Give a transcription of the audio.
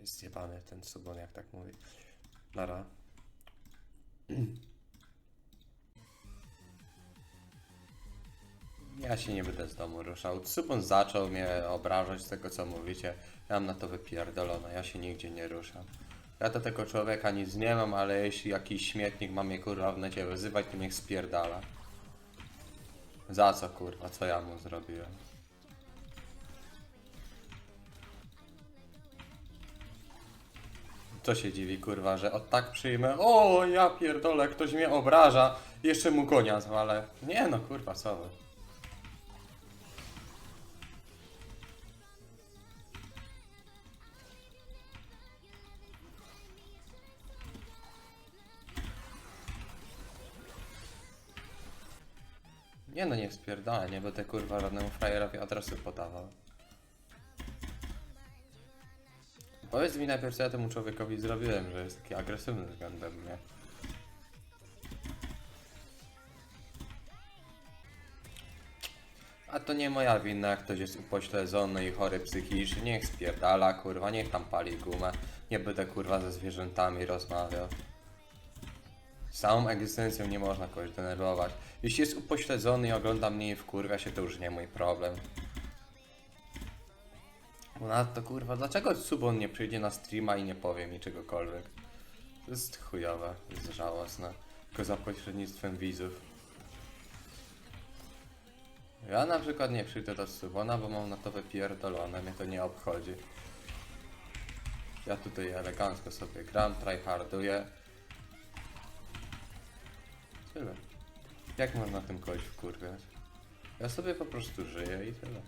jest zjebany ten Subon, jak tak mówi. Nara. Ja się nie będę z domu ruszał. Subon zaczął mnie obrażać z tego, co mówicie. Ja mam na to wypierdolone, ja się nigdzie nie ruszam. Ja do tego człowieka nic nie mam, ale jeśli jakiś śmietnik ma mnie kurwa w necie wyzywać, to niech spierdala. Za co kurwa, co ja mu zrobiłem? Co się dziwi kurwa, że od tak przyjmę, o ja pierdolę, ktoś mnie obraża, jeszcze mu konia zwalę. Nie no kurwa, co wy. Nie no, nie spierdolę, nie będę kurwa żadnemu frajerowi adresu podawał. Powiedz mi najpierw, co ja temu człowiekowi zrobiłem, że jest taki agresywny względem mnie. A to nie moja wina, jak ktoś jest upośledzony i chory psychicznie, niech spierdala, kurwa, niech tam pali gumę. Nie będę kurwa ze zwierzętami rozmawiał. Całą egzystencją nie można kogoś denerwować. Jeśli jest upośledzony i ogląda mnie i wkurwia się, to już nie mój problem. Ponadto kurwa, dlaczego Subon nie przyjdzie na streama i nie powie mi czegokolwiek? To jest chujowe, jest żałosne. Tylko za pośrednictwem widzów. Ja na przykład nie przyjdę do Subona, bo mam na to wypierdolone, mnie to nie obchodzi. Ja tutaj elegancko sobie gram, tryharduję. Tyle. Jak można tym kogoś wkurwiać? Ja sobie po prostu żyję i tyle.